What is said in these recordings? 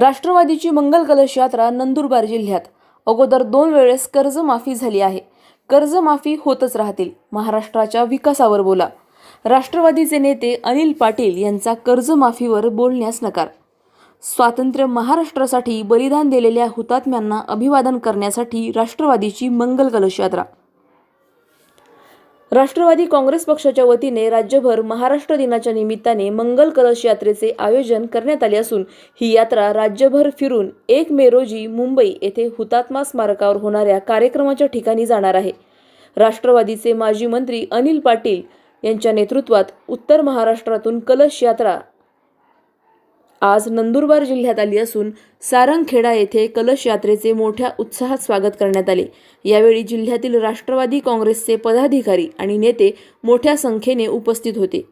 राष्ट्रवादीची मंगल कलश यात्रा नंदुरबार जिल्ह्यात. अगोदर दोन वेळेस कर्जमाफी झाली आहे. कर्जमाफी होतच राहतील. महाराष्ट्राच्या विकासावर बोला. राष्ट्रवादीचे नेते अनिल पाटील यांचा कर्जमाफीवर बोलण्यास नकार. स्वातंत्र्य महाराष्ट्रासाठी बलिदान दिलेल्या हुतात्म्यांना अभिवादन करण्यासाठी राष्ट्रवादीची मंगल कलश यात्रा राष्ट्रवादी काँग्रेस पक्षाच्या वतीने राज्यभर महाराष्ट्र दिनाच्या निमित्ताने मंगल कलश यात्रेचे आयोजन करण्यात आले असून ही यात्रा राज्यभर फिरून एक मे रोजी मुंबई येथे हुतात्मा स्मारकावर होणाऱ्या कार्यक्रमाच्या ठिकाणी जाणार आहे. राष्ट्रवादीचे माजी मंत्री अनिल पाटील यांच्या नेतृत्वात उत्तर महाराष्ट्रातून कलश यात्रा आज नंदुरबार जिल्ह्यात आली असून सारंगखेडा येथे कलश यात्रेचे मोठ्या उत्साहात स्वागत करण्यात आले. यावेळी जिल्ह्यातील राष्ट्रवादी काँग्रेसचे पदाधिकारी आणि नेते मोठ्या संख्येने उपस्थित होते.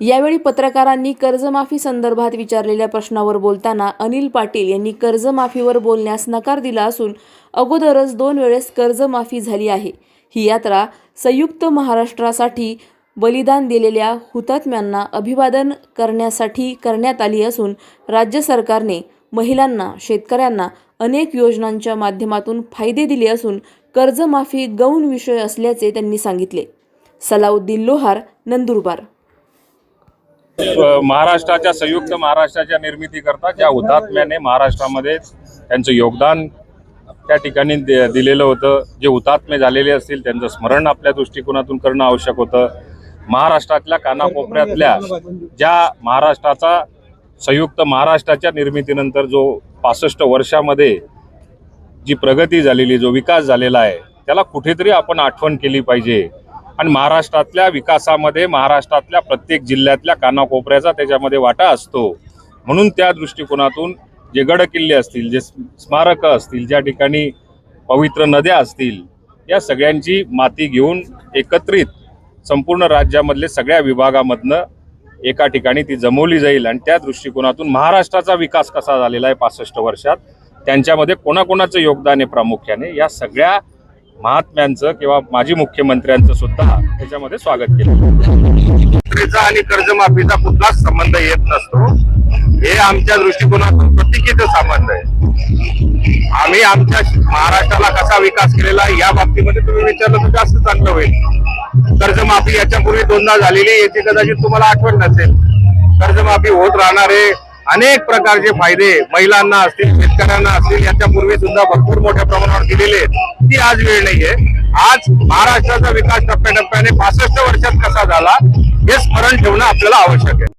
यावेळी पत्रकारांनी कर्जमाफी संदर्भात विचारलेल्या प्रश्नावर बोलताना अनिल पाटील यांनी कर्जमाफीवर बोलण्यास नकार दिला असून अगोदरच दोन वेळेस कर्जमाफी झाली आहे. ही यात्रा संयुक्त महाराष्ट्रासाठी बलिदान दिलेल्या हुतात्म्यांना अभिवादन करण्यासाठी करण्यात आली असून राज्य सरकारने महिलांना शेतकऱ्यांना अनेक योजनांच्या माध्यमातून फायदे दिले असून कर्जमाफी गौण विषय असल्याचे त्यांनी सांगितले. सलाउद्दीन लोहार नंदुरबार. महाराष्ट्राच्या संयुक्त महाराष्ट्राच्या निर्मितीकरता ज्या हुतात्म्याने महाराष्ट्रामध्ये त्यांचं योगदान त्या ठिकाणी दिलेलं होतं जे हुतात्मे झालेले असतील त्यांचं स्मरण आपल्या दृष्टिकोनातून करणं आवश्यक होतं. महाराष्ट्रातल्या कानाकोपऱ्यातल्या ज्या महाराष्ट्राचा संयुक्त महाराष्ट्राच्या निर्मितीनंतर जो पासष्ट वर्षामध्ये जी प्रगती झालेली जो विकास झालेला आहे त्याला कुठेतरी आपण आठवण केली पाहिजे. आणि महाराष्ट्रातल्या विकासामध्ये महाराष्ट्रातल्या प्रत्येक जिल्ह्यातल्या कानाकोपऱ्याचा त्याच्यामध्ये वाटा असतो. म्हणून त्या दृष्टिकोनातून जे गडकिल्ले असतील जे स्मारकं असतील ज्या ठिकाणी पवित्र नद्या असतील या सगळ्यांची माती घेऊन एकत्रित संपूर्ण राज्यामधले सगळ्या विभागामधनं एका ठिकाणी ती जमवली जाईल आणि त्या दृष्टिकोनातून महाराष्ट्राचा विकास कसा झालेला आहे पासष्ट वर्षात त्यांच्यामध्ये कोणाकोणाचं योगदान आहे प्रामुख्याने या सगळ्या महात्म्यांचं किंवा माजी मुख्यमंत्र्यांचं सुद्धा त्याच्यामध्ये स्वागत केलं. आणि कर्जमाफीचा कुठलाच संबंध येत नसतो. हे आमच्या दृष्टिकोनातून प्रतिकेचं संबंध आहे. आम्ही आमच्या महाराष्ट्राला कसा विकास केलेला आहे या बाबतीमध्ये तुम्ही विचारलं तर जास्त चांगलं होईल. कर्जमाफी याच्यापूर्वी दोनदा झालेली याची कदाचित तुम्हाला आठवण नसेल. कर्जमाफी होत राहणारे अनेक प्रकारचे फायदे महिलांना असतील शेतकऱ्यांना असतील याच्यापूर्वी सुद्धा भरपूर मोठ्या प्रमाणावर दिलेले आहेत. ती आज वेळ नाहीये. आज महाराष्ट्राचा विकास टप्प्याटप्प्याने पासष्ट वर्षात कसा झाला हे स्मरण ठेवणं आपल्याला आवश्यक आहे.